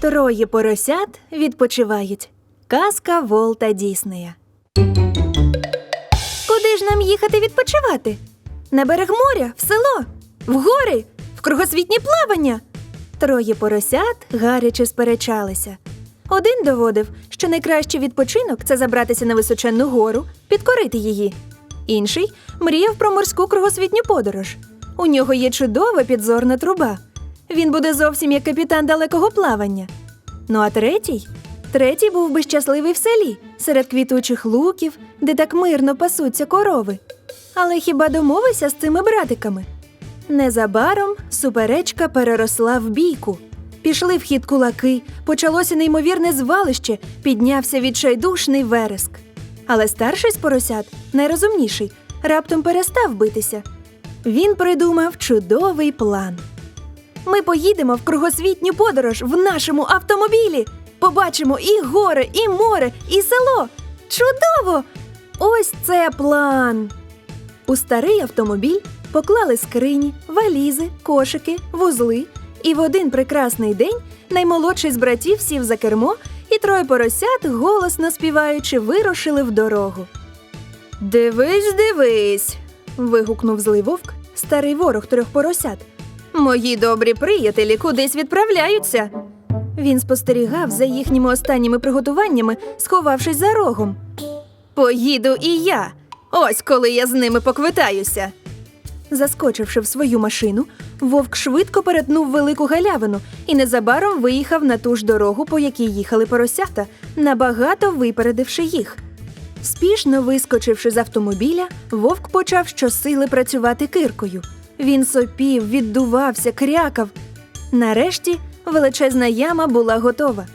Троє поросят відпочивають. Казка Волта Діснея. Куди ж нам їхати відпочивати? На берег моря, в село, в гори, в кругосвітні плавання. Троє поросят гаряче сперечалися. Один доводив, що найкращий відпочинок це забратися на височенну гору, підкорити її. Інший мріяв про морську кругосвітню подорож. У нього є чудова підзорна труба. Він буде зовсім як капітан далекого плавання. Ну а третій? Третій був би щасливий в селі, серед квітучих луків, де так мирно пасуться корови. Але хіба домовився з цими братиками? Незабаром суперечка переросла в бійку. Пішли в хід кулаки, почалося неймовірне звалище, піднявся відчайдушний вереск. Але старший з поросят, найрозумніший, раптом перестав битися. Він придумав чудовий план. Ми поїдемо в кругосвітню подорож в нашому автомобілі. Побачимо і гори, і море, і село. Чудово! Ось це план. У старий автомобіль поклали скрині, валізи, кошики, вузли, і в один прекрасний день наймолодший з братів сів за кермо, і троє поросят, голосно співаючи, вирушили в дорогу. Дивись, дивись. вигукнув злий вовк, старий ворог трьох поросят. Мої добрі приятелі кудись відправляються. Він спостерігав за їхніми останніми приготуваннями, сховавшись за рогом. Поїду і я. Ось коли я з ними поквитаюся. Заскочивши в свою машину, вовк швидко перетнув велику галявину і незабаром виїхав на ту ж дорогу, по якій їхали поросята, набагато випередивши їх. Спішно вискочивши з автомобіля, вовк почав щосили працювати киркою. Він сопів, віддувався, крякав. Нарешті величезна яма була готова.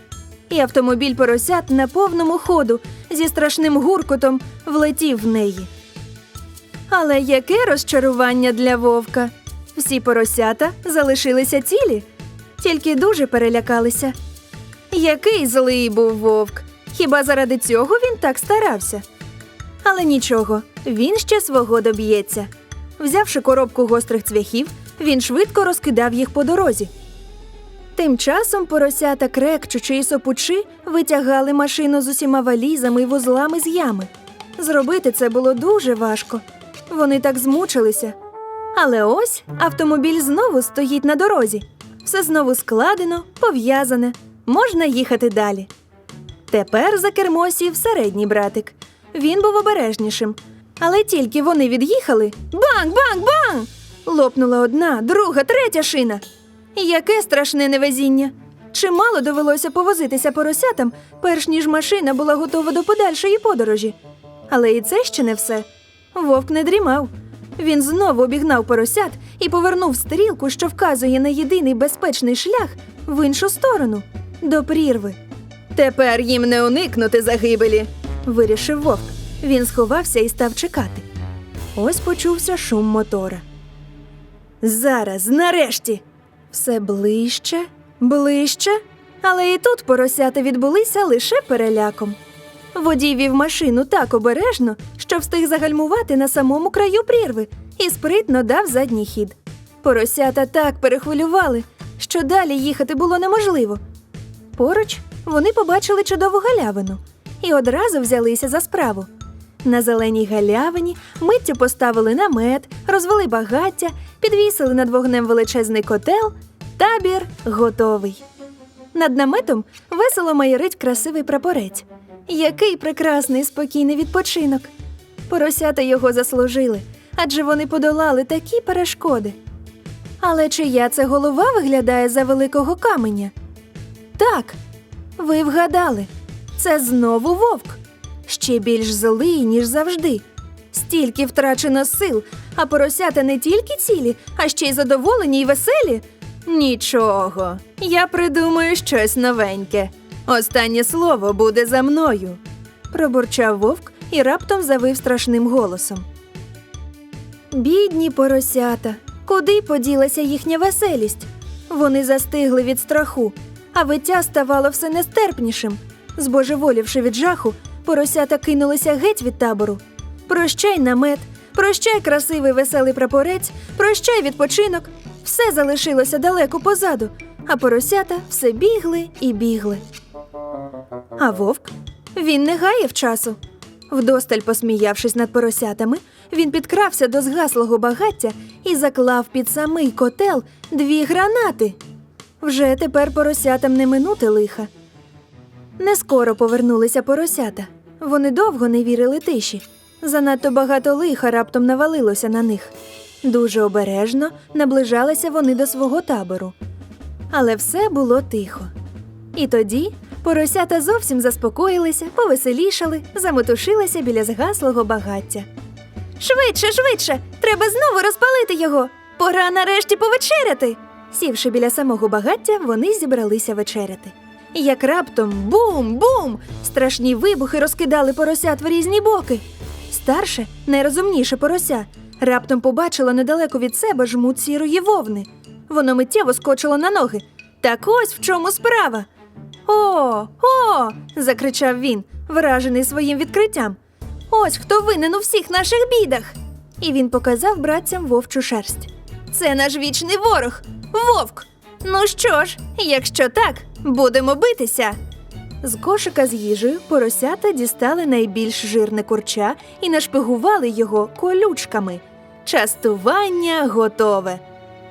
І автомобіль поросят на повному ходу зі страшним гуркотом влетів в неї. Але яке розчарування для вовка? Всі поросята залишилися цілі, тільки дуже перелякалися. Який злий був вовк! Хіба заради цього він так старався? Але нічого, він ще свого доб'ється. Взявши коробку гострих цвяхів, він швидко розкидав їх по дорозі. Тим часом поросята, крекчучи і сопучи, витягали машину з усіма валізами і вузлами з ями. Зробити це було дуже важко. Вони так змучилися. Але ось автомобіль знову стоїть на дорозі. Все знову складено, пов'язане, можна їхати далі. Тепер за кермо сів середній братик. Він був обережнішим. Але тільки вони від'їхали банг, банг, банг! Лопнула одна, друга, третя шина. Яке страшне невезіння! Чимало довелося повозитися поросятам, перш ніж машина була готова до подальшої подорожі. Але і це ще не все. Вовк не дрімав. Він знову обігнав поросят і повернув стрілку, що вказує на єдиний безпечний шлях в іншу сторону до прірви. Тепер їм не уникнути загибелі, вирішив вовк. Він сховався і став чекати. Ось почувся шум мотора. Зараз, нарешті, все ближче, ближче, але і тут поросята відбулися лише переляком. Водій вів машину так обережно, що встиг загальмувати на самому краю прірви і спритно дав задній хід. Поросята так перехвилювали, що далі їхати було неможливо. Поруч вони побачили чудову галявину і одразу взялися за справу. На зеленій галявині миттю поставили намет, розвели багаття, підвісили над вогнем величезний котел. Табір готовий. Над наметом весело майорить красивий прапорець. Який прекрасний спокійний відпочинок. Поросята його заслужили, адже вони подолали такі перешкоди. Але чия це голова виглядає за великого каменя? Так, ви вгадали, це знову вовк. Ще більш злий, ніж завжди. Стільки втрачено сил, а поросята не тільки цілі, а ще й задоволені й веселі. Нічого, я придумаю щось новеньке. Останнє слово буде за мною. Пробурчав вовк і раптом завив страшним голосом. Бідні поросята, куди поділася їхня веселість? Вони застигли від страху, а виття ставало все нестерпнішим. Збожеволівши від жаху, поросята кинулися геть від табору. Прощай, намет, Прощай, красивий веселий прапорець, прощай відпочинок. Все залишилося далеко позаду, а поросята все бігли і бігли. А вовк він не гаяв часу. Вдосталь посміявшись над поросятами, він підкрався до згаслого багаття і заклав під самий котел дві гранати. Вже тепер поросятам не минути лиха. Не скоро повернулися поросята. Вони довго не вірили тиші. Занадто багато лиха раптом навалилося на них. Дуже обережно наближалися вони до свого табору. Але все було тихо. І тоді поросята зовсім заспокоїлися, повеселішали, заметушилися біля згаслого багаття. Швидше, швидше! Треба знову розпалити його. Пора нарешті повечеряти. Сівши біля самого багаття, вони зібралися вечеряти. Як раптом бум-бум! Страшні вибухи розкидали поросят в різні боки. Старше, найрозумніше порося, раптом побачило недалеко від себе жмут сірої вовни. Воно миттєво скочило на ноги. Так ось в чому справа. О, о. закричав він, вражений своїм відкриттям. Ось хто винен у всіх наших бідах. І він показав братцям вовчу шерсть. Це наш вічний ворог, вовк. Ну що ж, якщо так, будемо битися. З кошика з їжею поросята дістали найбільш жирне курча і нашпигували його колючками. Частування готове.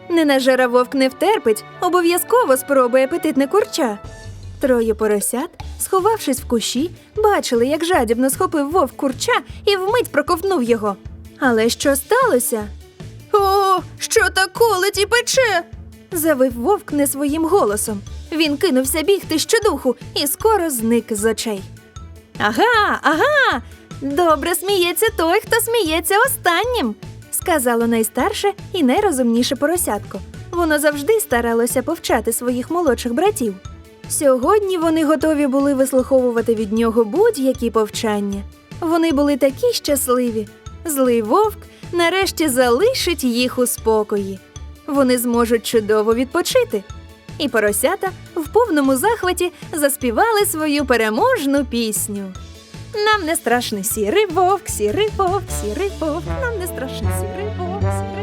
Ненажера вовк не втерпить, обов'язково спробує апетитне курча. Троє поросят, сховавшись в кущі, бачили, як жадібно схопив вовк курча і вмить проковтнув його. Але що сталося? О, що та колить пече. завив вовк не своїм голосом. Він кинувся бігти щодуху і скоро зник з очей. Ага, ага. Добре сміється той, хто сміється останнім, сказало найстарше і найрозумніше поросятко. Воно завжди старалося повчати своїх молодших братів. Сьогодні вони готові були вислуховувати від нього будь-які повчання. Вони були такі щасливі. Злий вовк нарешті залишить їх у спокої. Вони зможуть чудово відпочити. І поросята в повному захваті заспівали свою переможну пісню. Нам не страшний сірий вовк, сірий вовк, сірий вовк, нам не страшний сірий вовк.